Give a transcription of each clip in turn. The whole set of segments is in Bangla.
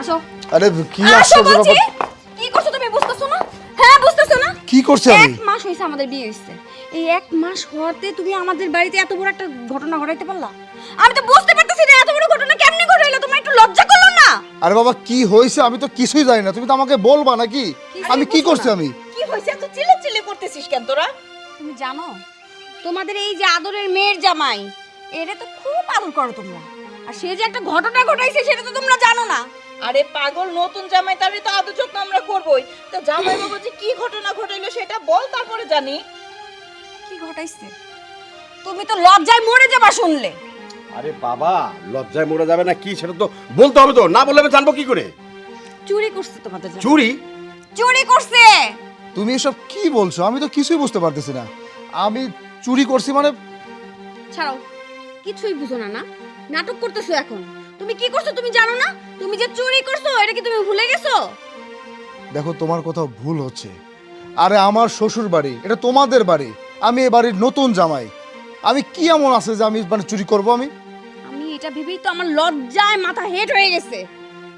আসো। আরে কি আসো বলছি। কি করছ তুমি? বুঝতেছো না? হ্যাঁ বুঝতেছো না? কি করছি আমি? এক মাস হয়েছে আমাদের বিয়ে হয়েছে। এই এক মাস হওয়াতে তুমি আমাদের বাড়িতে এত বড় একটা ঘটনা ঘটাইতে পারলা? আমি তো বুঝতে পারতেছি না এত বড় ঘটনা কেমনে ঘটাইলো? তোমার একটু লজ্জা করল না? আরে বাবা কি হয়েছে? আমি তো কিছুই জানি না। তুমি তো আমাকে বলবা নাকি? আমি কি করছি আমি? কি হয়েছে? এত চিলে চিলে করতেছিস কেন তোরা? তুমি জানো তোমাদের এই যে আদরের মেয়ের জামাই এরে তো খুব আদর করো তোমরা। আর সে যে একটা ঘটনা ঘটাইছে সেটা তো তোমরা জানো না। আরে পাগল নতুন জামাই তারই তো আদর যত্ন আমরা করবই। তো জামাই বাবু যে কি ঘটনা ঘটাইলো সেটা বল তারপরে জানি। কি ঘটাইছে? তুমি তো লজ্জায় মরে যাবা শুনলে। আরে বাবা লজ্জায় মরে যাবে না কি সেটা তো বলতে হবে তো না বললে আমি জানব কি করে? চুরি করছে তোমাদের জামাই। চুরি? চুরি করছে! তুমি এসব কি বলছো? আমি তো কিছুই বুঝতে পারতেছি না। আমি চুরি করছি মানে ছাড়াও কিছুই বুঝো না না? নাটক করতেছো এখন? তুমি কি করছ তুমি জানো না? তুমি যে চুরি করছ এটা কি তুমি ভুলে গেছো? দেখো তোমার কোথাও ভুল হচ্ছে। আরে আমার শ্বশুর বাড়ি এটা তোমাদের বাড়ি। আমি এ বাড়ির নতুন জামাই। আমি কি এমন আছে যে আমি মানে চুরি করব আমি? আমি এটা ভেবেই তো আমার লজ্জায় মাথা হেট হয়ে গেছে।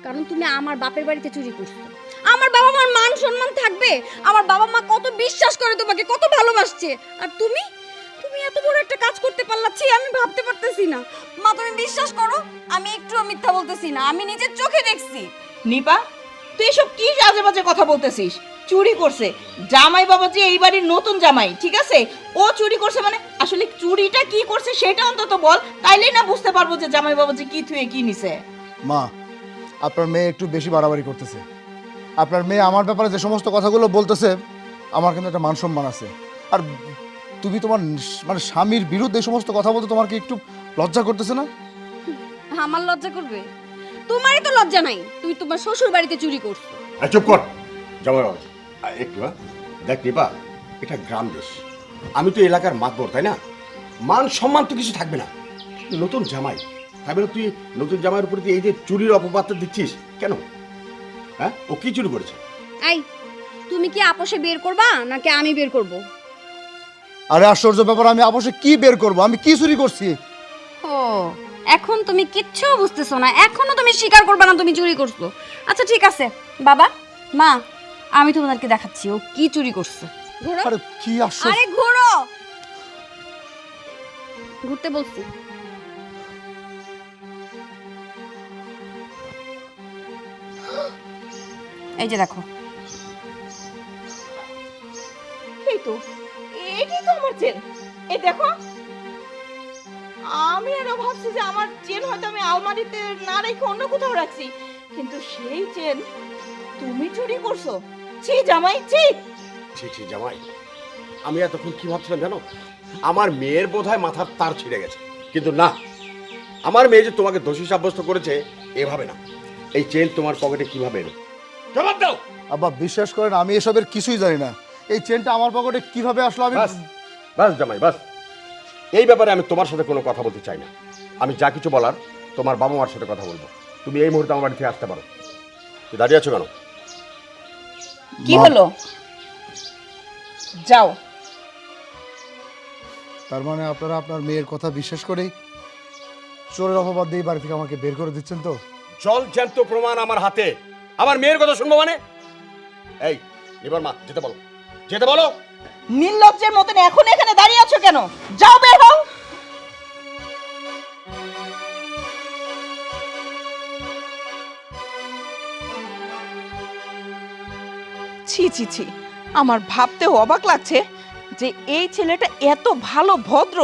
কারণ তুমি আমার বাপের বাড়িতে চুরি করছ। আমার বাবা মার মান সম্মান থাকবে। আমার বাবা মা কত বিশ্বাস করে তোমাকে কত ভালোবাসছে। আর তুমি? তুমি এত বড় একটা কাজ করতে পারলাচ্ছি আমি ভাবতে পারতেছি না। মা তুমি বিশ্বাস করো আমি একটু মিথ্যা বলতেছি না আমি নিজের চোখে দেখছি। নিপা তুই এসব কি আজে বাজে কথা বলতেছিস? চুরি করছে। জামাই বাবা যে এই বাড়ির নতুন জামাই ঠিক আছে? ও চুরি করছে মানে আসলে চুরিটা কি করছে সেটা অন্তত বল তাইলেই না বুঝতে পারব যে জামাই বাবা যে কি থুয়ে কি নিছে। মা আপনার মেয়ে একটু বেশি বাড়াবাড়ি করতেছে। আপনার মেয়ে আমার ব্যাপারে যে সমস্ত কথাগুলো বলতেছে আমার কিন্তু একটা মান সম্মান আছে। আর তুমি তোমার মানে স্বামীর বিরুদ্ধে এই সমস্ত কথা বলতে তোমার কি একটু লজ্জা করতেছে না? আমার লজ্জা করবে? তোমারই তো লজ্জা নাই। তুমি তোমার শ্বশুর বাড়িতে চুরি করছ। এই চুপ কর। জামাই বাবা আ, একটু হ্যাঁ দেখ নিপা এটা গ্রাম দেশ। আমি তো এলাকার মাতবর তাই না? মান সম্মান তো কিছু থাকবে না। নতুন জামাই। তাই বলে তুই নতুন জামাইয়ের উপরে তুই এই যে চুরির অপবাদটা দিচ্ছিস কেন? হ্যাঁ? ও কি চুরি করেছে? এই তুমি কি আপোষে বের করবা নাকি আমি বের করব? আরে আশ্চর্য ব্যাপার আমি অবশ্যই কি বের করব? আমি কি চুরি করছি? ও এখন তুমি কিচ্ছু বুঝতেছো না। এখনও তুমি স্বীকার করবে না তুমি চুরি করছ। আচ্ছা ঠিক আছে। বাবা মা আমি তোমাদেরকে দেখাচ্ছি ও কি চুরি করছে। ঘোরো আরে কি আশ্চর্য আরে ঘোরো ঘুরতে বলছি। এই যে দেখো। এই তো। এটাই তো আমার চেন। এই দেখো। আমি আরও ভাবছি যে আমার চেন হয়তো আমি আলমারিতে না রেখে অন্য কোথাও রাখছি। কিন্তু সেই চেন তুমি চুরি করছ। ছি জামাই ছি। ছি ছি জামাই। আমি এতক্ষণ কি ভাবছিলাম জানো? আমার মেয়ের বোধহয় মাথার তার ছিঁড়ে গেছে। কিন্তু না আমার মেয়ে যে তোমাকে দোষী সাব্যস্ত করেছে এভাবে না। এই চেন তোমার পকেটে কীভাবে এলো? জবাব দাও! আব্বা বিশ্বাস করেন আমি এসবের কিছুই জানি না। এই চেনটা আমার পকেটে কীভাবে আসলো আমি বাস বাস জামাই বাস। এই ব্যাপারে আমি তোমার সাথে কোনো কথা বলতে চাই না। আমি যা কিছু বলার তোমার বাবা মার সাথে কথা বলব। তুমি এই মুহূর্তে আমার বাড়ি থেকে আসতে পারো। তুমি দাঁড়িয়ে আছো কেন? কি হলো? যাও। তার মানে আপনারা আপনার মেয়ের কথা বিশ্বাস করেই চোরের অপবাদ দিয়ে এই বাড়ি থেকে আমাকে বের করে দিচ্ছেন তো? জল জ্যান্ত প্রমাণ আমার হাতে। আমার মেয়ের কথা শুনব মানে? এই এবার মা যেতে বলো। যেতে বলো। নির্লজ্জের মতন এখন এখানে দাঁড়িয়ে আছো কেন? যাও বের হও। ছি ছি ছি, আমার ভাবতেও অবাক লাগছে যে এই ছেলেটা এত ভালো ভদ্র,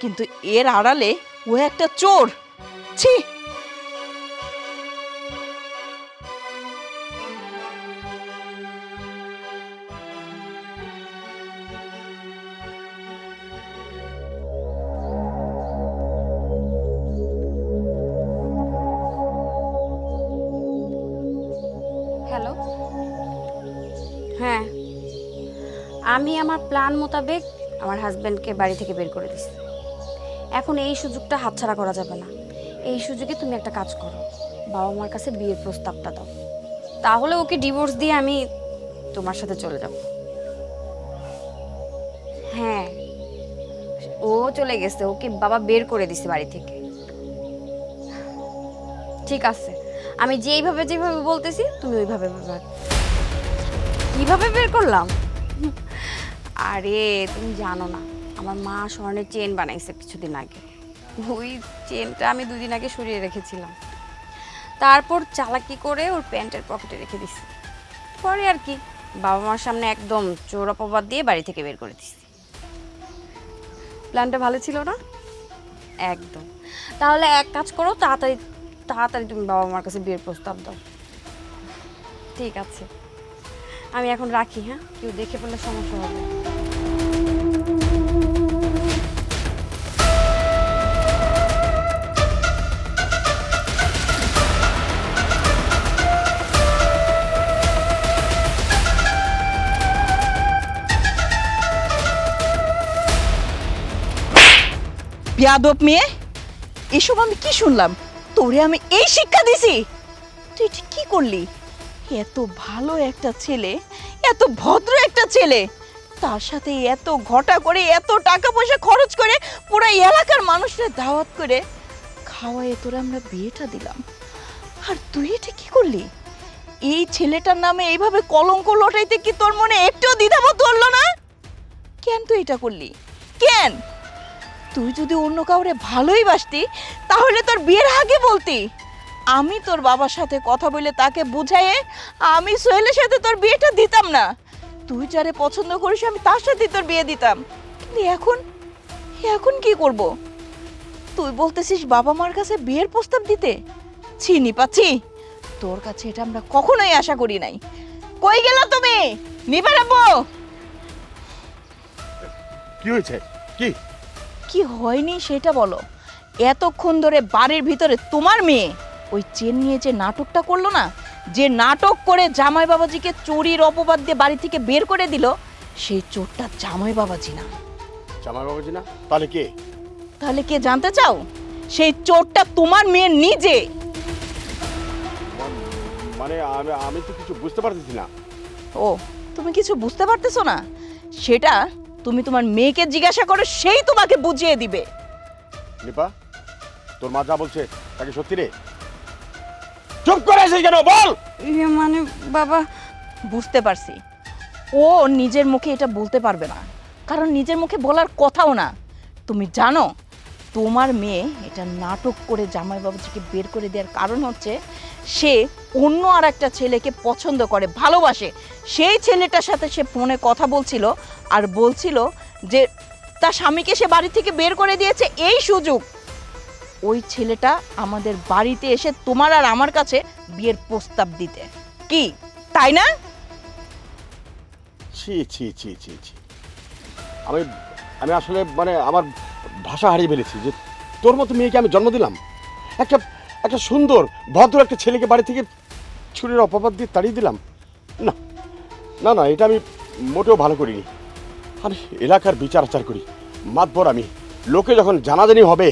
কিন্তু এর আড়ালে ও একটা চোর। ছি আমি আমার প্ল্যান মোতাবেক আমার হাজব্যান্ডকে বাড়ি থেকে বের করে দিছি। এখন এই সুযোগটা হাতছাড়া করা যাবে না। এই সুযোগে তুমি একটা কাজ করো, বাবা মার কাছে বিয়ের প্রস্তাবটা দাও। তাহলে ওকে ডিভোর্স দিয়ে আমি তোমার সাথে চলে যাব। হ্যাঁ ও চলে গেছে, ওকে বাবা বের করে দিছে বাড়ি থেকে। ঠিক আছে, আমি যেইভাবে যেভাবে বলতেছি, তুমি ওইভাবে কীভাবে বের করলাম? আরে, তুমি জানো না, আমার মা স্বর্ণের চেন বানাইছে কিছুদিন আগে। ওই চেনটা আমি দুদিন আগে সরিয়ে রেখেছিলাম। তারপর চালাকি করে ওর প্যান্টের পকেটে রেখে দিছি। পরে আর কি, বাবা মার সামনে একদম চোর অপবাদ দিয়ে বাড়ি থেকে বের করে দিছি। প্ল্যানটা ভালো ছিল না? একদম। তাহলে এক কাজ করো, তাড়াতাড়ি তাড়াতাড়ি তুমি বাবা মার কাছে বিয়ের প্রস্তাব দাও। ঠিক আছে। আমি এখন রাখি হ্যাঁ? কেউ দেখে ফেললে সমস্যা হবে। বিয়াদব মেয়ে, এসব আমি কি শুনলাম? তোরে আমি এই শিক্ষা দিছি? তুই ঠিক কি করলি? এত ভালো একটা ছেলে, এত ভদ্র একটা ছেলে। তার সাথে এত ঘটা করে, এত টাকা পয়সা খরচ করে পুরো এলাকার মানুষদের দাওয়াত করে খাওয়ায়ে তোরা আমরা বিয়েটা দিলাম। আর তুই এটা কি করলি? এই ছেলেটার নামে এইভাবে কলঙ্ক লটাইতে কি তোর মনে একটুও দ্বিধাবোধ ধরলো না? কেন তুই এটা করলি? কেন? তুই যদি অন্য কাউরে ভালোই বাসতি, তাহলে তোর বিয়ের আগে বলতি। আমি তোর বাবার সাথে কথা বলে তাকে বুঝাইয়ে আমি সোহেলের সাথে তোর বিয়েটা দিতাম না। তুই যারে পছন্দ করিস আমি তার সাথে তোর বিয়ে দিতাম। কিন্তু এখন এখন কি করব? তুই বলতেছিস বাবা মার কাছে বিয়ের প্রস্তাব দিতে? চিনি পাচ্ছি তোর কাছে এটা আমরা কখনোই আশা করি নাই। কই গেল তুমি? নিবার আব্বু কি হয়েছে? কি? কি হয়নি সেটা বলো। এতক্ষণ ধরে বাড়ির ভিতরে তোমার মেয়ে। ওই চেন নিয়ে যে নাটকটা করল না যে নাটক করে জামাই বাবাজিকে চুরির অপবাদ দিয়ে বাড়ি থেকে বের করে দিল সেই চোরটা জামাই বাবাজি না। জামাই বাবাজি না? তাহলে কে? তাহলে কে জানতে চাও? সেই চোরটা তোমার মেয়ে নিজে। মানে আমি আমি তো কিছু বুঝতে পারতেছি না। ও তুমি কিছু বুঝতে পারতেছো না? সেটা তুমি তোমার মেয়েকে জিজ্ঞাসা করো সেই তোমাকে বুঝিয়ে দিবে। নিপা তোর মা যা বলছে তাকে সত্যি রে? চুপ করে আছিস কেন? বল! ইয়ে মানে বাবা, বুঝতে পারছি। ও নিজের মুখে এটা বলতে পারবে না। কারণ নিজের মুখে বলার কথাও না। তুমি জানো, তোমার মেয়ে এটা নাটক করে জামাই বাবুজিকে বের করে দেওয়ার কারণ হচ্ছে, সে অন্য আর একটা ছেলেকে পছন্দ করে, ভালোবাসে। সেই ছেলেটার সাথে সে ফোনে কথা বলছিল আর বলছিল যে, তার স্বামীকে সে বাড়ি থেকে বের করে দিয়েছে, এই সুযোগ। ওই ছেলেটা আমাদের বাড়িতে এসে তোমার আর আমার কাছে বিয়ের প্রস্তাব দিতে। কি? তাই না? আমি আমি আসলে মানে আমার ভাষা হারিয়ে ফেলেছি যে তোর মতো মেয়েকে আমি জন্ম দিলাম। একটা একটা সুন্দর, ভদ্র একটা ছেলেকে বাড়ি থেকে ছুরির অপবাদ দিয়ে তাড়িয়ে দিলাম। না না না, এটা আমি মোটেও ভালো করিনি। আমি এলাকার বিচার আচার করি। মাতবর আমি, লোকে যখন জানাজানি হবে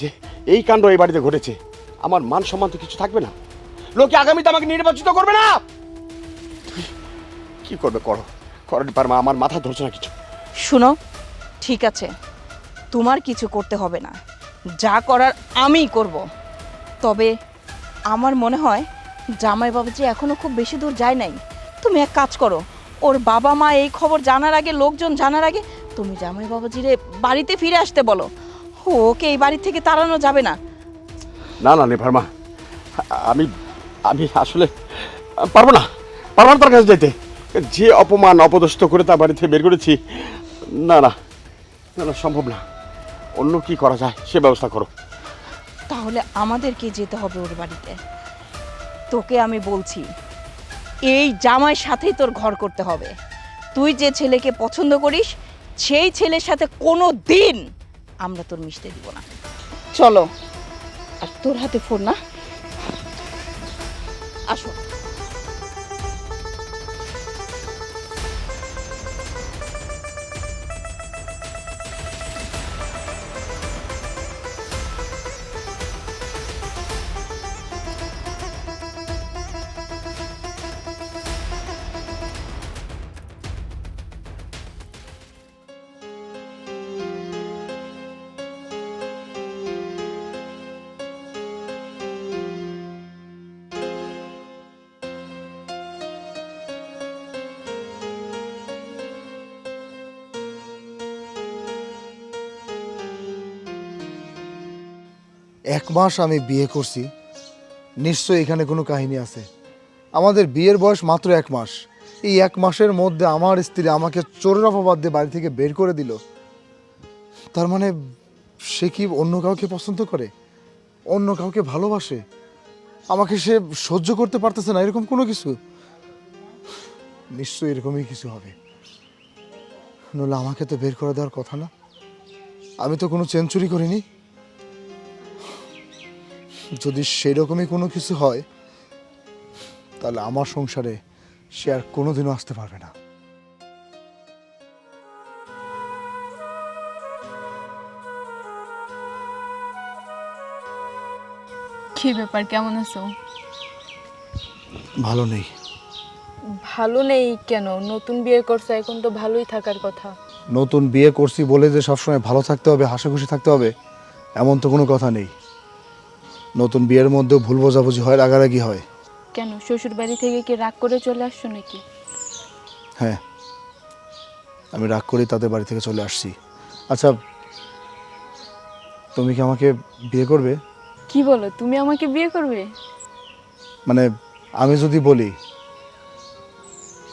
যে এই কাণ্ড এই বাড়িতে ঘটেছে। আমার মান সম্মান তো কিছু থাকবে না। লোকে আগামীতে আমাকে নির্বাচিত করবে না! কি করবে করো? করার পারমা, আমার মাথা ধরছে না কিছু। শুনো, ঠিক আছে, তোমার কিছু করতে হবে না। যা করার আমিই করব। তবে আমার মনে হয় জামাই বাবাজি এখনও খুব বেশি দূর যায় নাই। তুমি এক কাজ করো, ওর বাবা মা এই খবর জানার আগে, লোকজন জানার আগে, তুমি জামাই বাবাজিরে বাড়িতে ফিরে আসতে বলো। ওকে এই বাড়ি থেকে তাড়ানো যাবে না। না না নে ভার্মা আমি আমি আসলে পারব না পারব না তার কাছে যেতে যে অপমান অপদস্থ করে তার বাড়ি থেকে বের করেছি না না না না সম্ভব না। অন্য কি করা যায় সে ব্যবস্থা করো। তাহলে আমাদেরকে যেতে হবে ওর বাড়িতে। তোকে আমি বলছি এই জামাইয়ের সাথেই তোর ঘর করতে হবে। তুই যে ছেলেকে পছন্দ করিস সেই ছেলের সাথে কোনো দিন আমরা তোর মিশতে দিব না। চলো। আর তোর হাতে ফোন না? আসো। এক মাস আমি বিয়ে করছি। নিশ্চয়ই এখানে কোনো কাহিনী আছে। আমাদের বিয়ের বয়স মাত্র এক মাস। এই এক মাসের মধ্যে আমার স্ত্রী আমাকে চোরের অপবাদ দিয়ে বাড়ি থেকে বের করে দিল। তার মানে সে কি অন্য কাউকে পছন্দ করে? অন্য কাউকে ভালোবাসে? আমাকে সে সহ্য করতে পারতেছে না, এরকম কোনো কিছু? নিশ্চয়ই এরকমই কিছু হবে। নইলে আমাকে তো বের করে দেওয়ার কথা না। আমি তো কোনো চেঞ্চুরি করিনি। যদি সেরকমই কোনো কিছু হয় তাহলে আমার সংসারে সে আর কোনোদিনও আসতে পারবে না। কি ব্যাপার? কেমন আছো? ভালো নেই। ভালো নেই কেন? নতুন বিয়ে করছ এখন তো ভালোই থাকার কথা। নতুন বিয়ে করছি বলে যে সবসময় ভালো থাকতে হবে হাসি খুশি থাকতে হবে এমন তো কোনো কথা নেই। নতুন বিয়ের মধ্যেও ভুল বোঝাবুঝি হয় রাগারাগি হয়। কেন? শ্বশুর বাড়ি থেকে কি রাগ করে চলে আসছো নাকি? হ্যাঁ। আমি রাগ করি তাদের বাড়ি থেকে চলে আসছি। আচ্ছা তুমি কি আমাকে বিয়ে করবে? কি বলো? তুমি আমাকে বিয়ে করবে? মানে আমি যদি বলি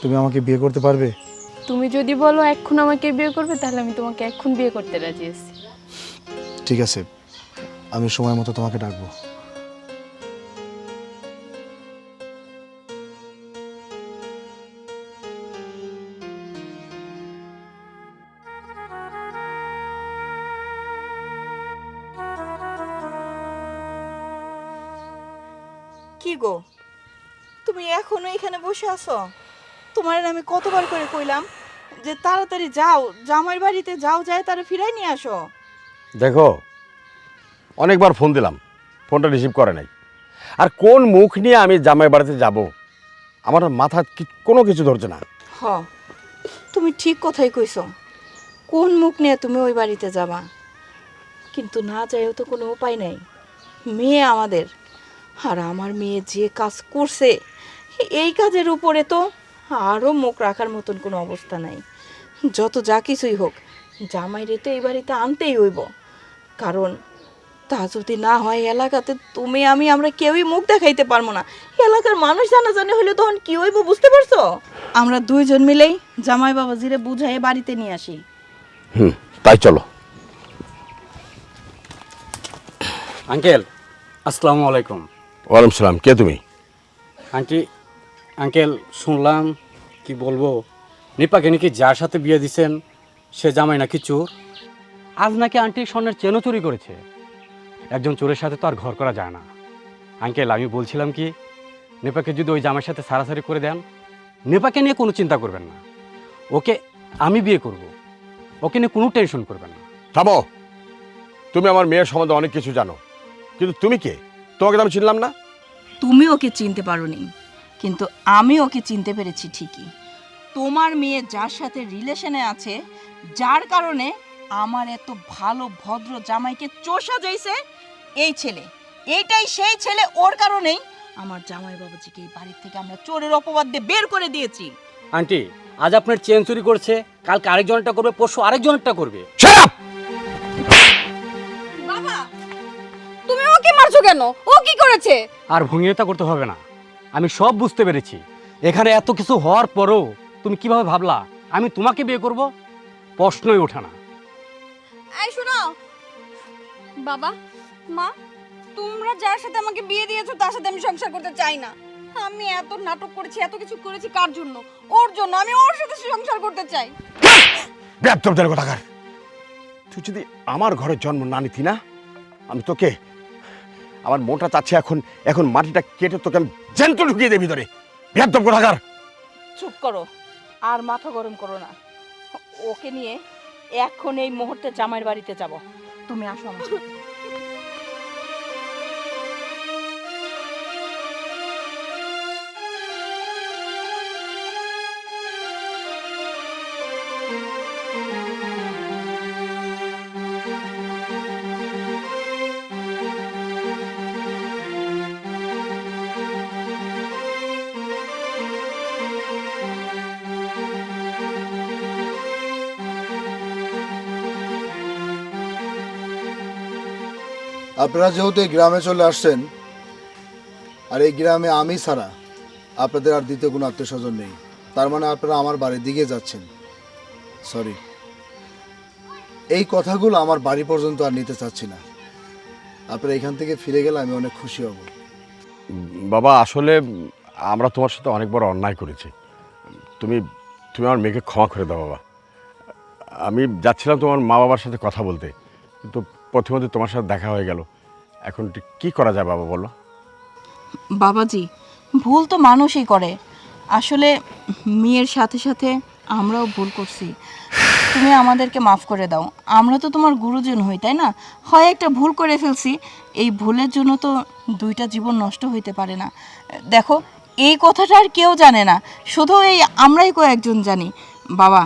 তুমি আমাকে বিয়ে করতে পারবে? তুমি যদি বলো এখন আমাকে বিয়ে করবে তাহলে আমি তোমাকে এখন বিয়ে করতে রাজি আছি। ঠিক আছে। আমি সময় মতো তোমাকে ডাকবো। কি গো? তুমি এখনও এখানে বসে আছো? তোমার আমি কতবার করে কইলাম যে তাড়াতাড়ি যাও জামাইয়ের বাড়িতে যাও যায় তারা ফিরাই নিয়ে আসো। দেখো অনেকবার ফোন দিলাম ফোনটা রিসিভ করে নাই। আর কোন মুখ নিয়ে আমি জামাই বাড়িতে যাব আমার মাথা কি- কোনো কিছু ধরছে না। হ তুমি ঠিক কথাই কইছ। কোন মুখ নিয়ে তুমি ওই বাড়িতে যাবা? কিন্তু না যাইও তো কোনো উপায় নাই। মেয়ে আমাদের। আর আমার মেয়ে যে কাজ করছে এই কাজের উপরে তো আরও মুখ রাখার মতন কোনো অবস্থা নাই। যত যা কিছুই হোক জামাইরে তো এই বাড়িতে আনতেই হইব। কারণ তা যদি না হয় এলাকাতে তুমি আমি আমরা কেউই মুখ দেখাইতে পারব না। এলাকার মানুষ জানা জানাজানি হলে তখন কি হইব বুঝতে পারছ? আমরা দুইজন মিলেই জামাই বাবাজিরে বুঝাই বাড়িতে নিয়ে আসি। হুম তাই চলো। আঙ্কেল আসসালামু আলাইকুম। ওয়ালাইকুম সালাম কে তুমি? আন্টি আঙ্কেল শুনলাম কি বলব? নিপাকে নাকি যার সাথে বিয়ে দিছেন সে জামাই নাকি চোর? আজ নাকি আন্টি স্বর্ণের চেনও চুরি করেছে। একজন চোরের সাথে তো আর ঘর করা যায় না। আঙ্কেল আমি বলছিলাম কি নেপাকে যদি ওই জামাইয়ের সাথে সারাসারি করে দেন নেপাকে নিয়ে কোনো চিন্তা করবেন না। ওকে আমি বিয়ে করব। ওকে নিয়ে কোনো টেনশন করবেন না। থামো! তুমি আমার মেয়ের সম্বন্ধে অনেক কিছু জানো। কিন্তু তুমি কে? তোমাকে তো আমি চিনলাম না। তুমি ওকে চিনতে পারোনি কিন্তু আমি ওকে চিনতে পেরেছি ঠিকই। তোমার মেয়ে যার সাথে রিলেশনে আছে যার কারণে আমার এত ভালো ভদ্র জামাইকে চোষা যাইছে এই ছেলে এইটাই সেই ছেলে ওর কারণেই আমার জামাই বাবুজিকে এই বাড়ির থেকে আমরা চোরের অপবাদ দিয়ে বের করে দিয়েছি। আন্টি আজ আপনার চেন চুরি করছে কালকে আরেকজনেরটা করবে পরশু আরেকজনেরটা করবে। কেন? ও কি করেছে? আর ভঙ্গিতা করতে হবে না। আমি সব বুঝতে পেরেছি। এখানে এত কিছু হওয়ার পরেও তুমি কীভাবে ভাবলা? আমি তোমাকে বিয়ে করব? প্রশ্নই ওঠে না। এই শোনো। বাবা মা তোমরা যার সাথে আমাকে বিয়ে দিয়েছ তার সাথে আমি সংসার করতে চাই না। আমি এত নাটক করেছি এত কিছু করেছি কার জন্য? ওর জন্য আমি ওর সাথে সংসার করতে চাই। ব্যর্থদের কথাকার। তুই যদি আমার ঘরে জন্ম না নিতি না আমি তোকে আমার মনটা চাচ্ছে এখন এখন মাটিটা কেটে তোকে আমি জ্যান্ত ঢুকিয়ে দেবি ধরে ব্যর্থ কথাকার চুপ করো, আর মাথা গরম করো না। ওকে নিয়ে এখন এই মুহূর্তে জামাইয়ের বাড়িতে যাব। তুমি আসো আমার আপনারা যেহেতু এই গ্রামে চলে আসছেন, আর এই গ্রামে আমি ছাড়া আপনাদের আর দ্বিতীয় কোনো আত্মীয় স্বজন নেই, তার মানে আপনারা আমার বাড়ির দিকে যাচ্ছেন। সরি এই কথাগুলো আমার বাড়ি পর্যন্ত আর নিতে চাচ্ছি না। আপনারা এখান থেকে ফিরে গেলে আমি অনেক খুশি হব। বাবা, আসলে আমরা তোমার সাথে অনেক বড় অন্যায় করেছি। তুমি তুমি আমার মেয়েকে ক্ষমা করে দাও বাবা। আমি যাচ্ছিলাম তোমার মা বাবার সাথে কথা বলতে, কিন্তু প্রথমত তোমার সাথে দেখা হয়ে গেল। এখন কি করা যায় বাবা বলো? বাবাজি, ভুল তো মানুষই করে। আসলে মেয়ের সাথে সাথে আমরাও ভুল করছি। তুমি আমাদেরকে মাফ করে দাও। আমরা তো তোমার গুরুজন হই, তাই না? হয় একটা ভুল করে ফেলছি, এই ভুলের জন্য তো দুইটা জীবন নষ্ট হইতে পারে না। দেখো, এই কথাটা আর কেউ জানে না। শুধু এই আমরাই কয়েকজন জানি। বাবা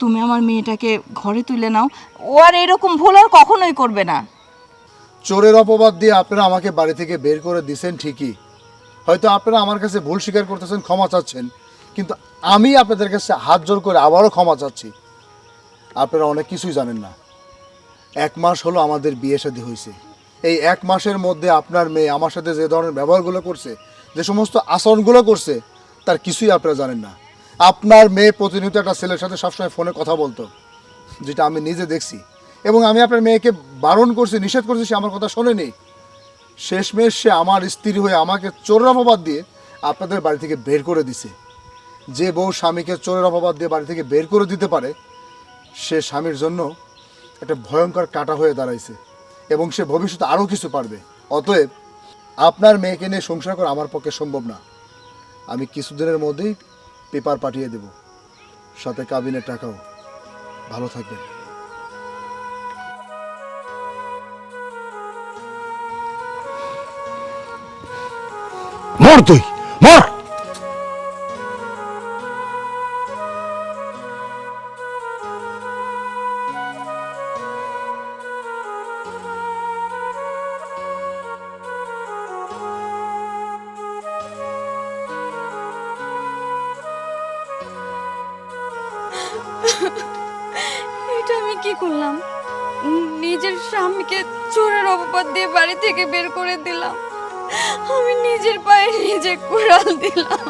তুমি আমার মেয়েটাকে ঘরে তুলে নাও। ও আর এরকম ভুল আর কখনোই করবে না। চোরের অপবাদ দিয়ে আপনারা আমাকে বাড়ি থেকে বের করে দিছেন ঠিকই। হয়তো আপনারা আমার কাছে ভুল স্বীকার করতেছেন, ক্ষমা চাচ্ছেন। কিন্তু আমি আপনাদের কাছে হাত জোর করে আবারও ক্ষমা চাচ্ছি। আপনারা অনেক কিছুই জানেন না। এক মাস হলো আমাদের বিয়ে শাদী হয়েছে। এই এক মাসের মধ্যে আপনার মেয়ে আমার সাথে যে ধরনের ব্যবহারগুলো করছে, যে সমস্ত আচরণগুলো করছে, তার কিছুই আপনারা জানেন না। আপনার মেয়ে প্রতিনিয়ত একটা ছেলের সাথে সবসময় ফোনে কথা বলতো, যেটা আমি নিজে দেখছি। এবং আমি আপনার মেয়েকে বারণ করছি, নিষেধ করছি, সে আমার কথা শোনেনি। শেষমেশ সে আমার স্ত্রী হয়ে আমাকে চোরের অপবাদ দিয়ে আপনাদের বাড়ি থেকে বের করে দিছে। যে বউ স্বামীকে চোরের অপবাদ দিয়ে বাড়ি থেকে বের করে দিতে পারে, সে স্বামীর জন্য একটা ভয়ঙ্কর কাটা হয়ে দাঁড়াইছে এবং সে ভবিষ্যতে আরও কিছু পারবে। অতএব, আপনার মেয়েকে নিয়ে সংসার করা আমার পক্ষে সম্ভব না। আমি কিছুদিনের মধ্যেই পেপার পাঠিয়ে দেব। সাথে কাবিনের টাকাও। ভালো থাকবেন। মর তুই! মর! করলাম। নিজের স্বামীকে চোরের অপবাদ দিয়ে বাড়ি থেকে বের করে দিলাম। আমি নিজের পায়ে নিজে কুড়াল দিলাম।